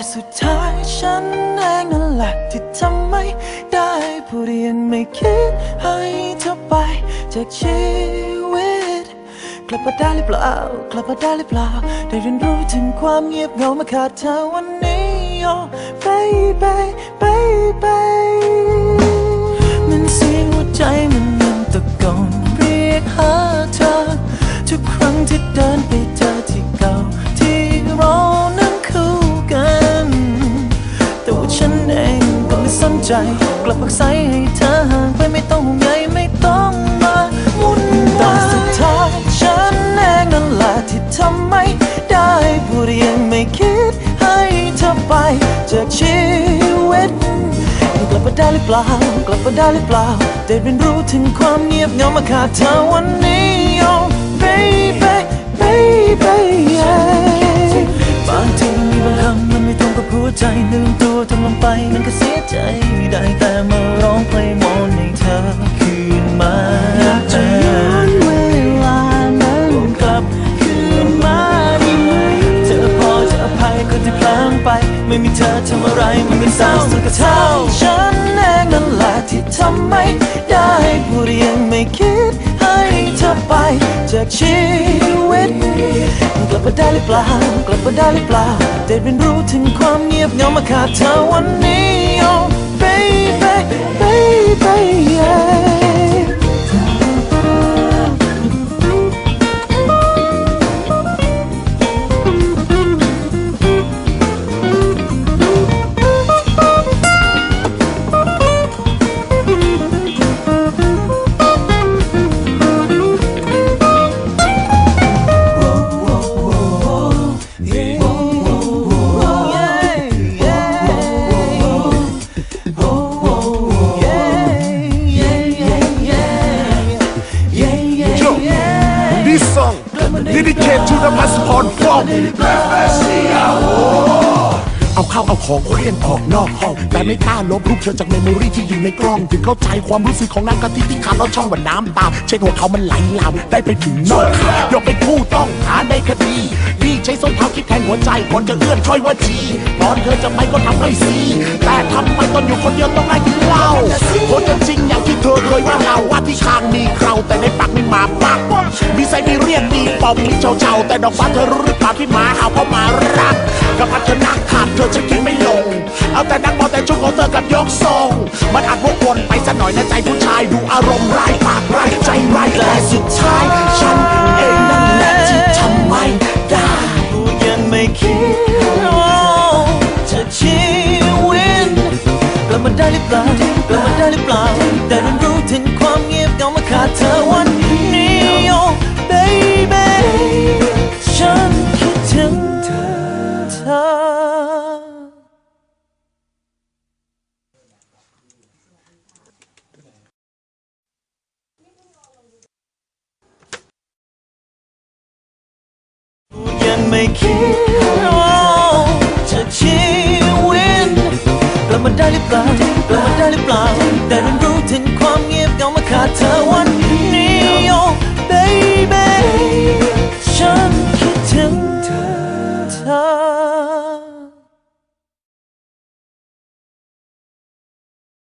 แต่สุดท้ายฉันเองนั่นแหละที่ทำไม่ได้ผู้เรียนไม่คิดให้เธอไปจากชีวิต กลับมาได้หรือเปล่า กลับมาได้หรือเปล่า ได้เรียนรู้ถึงความเงียบเหงามาขาดเธอวันนี้ oh baby baby ใจกลับปักใสให้เธอห่างไปไม่ต้องห่วงใยไม่ต้องมาวุ่นวายแต่สุดท้ายฉันเองนั่นแหละที่ทำไม่ได้พูดยังไม่คิดให้เธอไปจากชีวิตกลับมาได้หรือเปล่ากลับมาได้หรือเปล่าได้เรียนรู้ถึงความเงียบเหงามาขาดเธอวันนี้ oh baby baby yeah บางที ใจลืมตัวทำลงไปนั่นก็เสียใจ ได้แต่มาร้องเพลงวอนให้เธอคืนมาอยากจะย้อนเวลานั้นกลับคืนมาได้ไหมเธอพอจะอภัยคนที่พลางไป ไม่มีเธอทำอะไรมันไม่เศร้าสักเท่าฉันเองนั่นแหละที่ทำไม่ได้พูดยังไม่คิดให้เธอไปจากชีวิต บมาได้หรือเปล่ากลับมาได้หรือเปล่าได้เรียนรู้ถึงความเงียบเหงามาขาดเธอวันนี้ dedicated to the passport from เข้าเอาของเคลื่อนออกนอกห้องแต่ไม่กล้าลบรูปเธอจากเมมโมรีที่อยู่ในกล้อง ถึงเข้าใจความรู้สึกของนางกะทิที่ขาดแล้วช่องว่าน้ำตาเช็ดหัวเขามันไหลลามได้ไปถึงนอกขายกเป็นผู้ต้องหาในคดีดีใช้ส้นเท้าคิดแทงหัวใจก่อนจะเอื้อนช่อยว่าจีตอนเธอจะไปก็ทำให้ซีแต่ทำไมตอนอยู่คนเดียวต้องไล่กินเหล้าคนจะจริงอย่างที่เธอเคยว่าเราว่าที่คางมีเคราแต่ในปากมีหมาปักมีไซบีเรียนมีปอมมีเจ้าเจ้าแต่ดอกฟ้าเธอรู้หรือเปล่าที่หมาเห่าเพราะหมารักกับพั ไม่คิดจะชีวิตกลับมาได้หรือเปล่ากลับมาได้หรือเปล่า แต่เรียนรู้ถึงความเงียบเหงามาขาดเธอวัน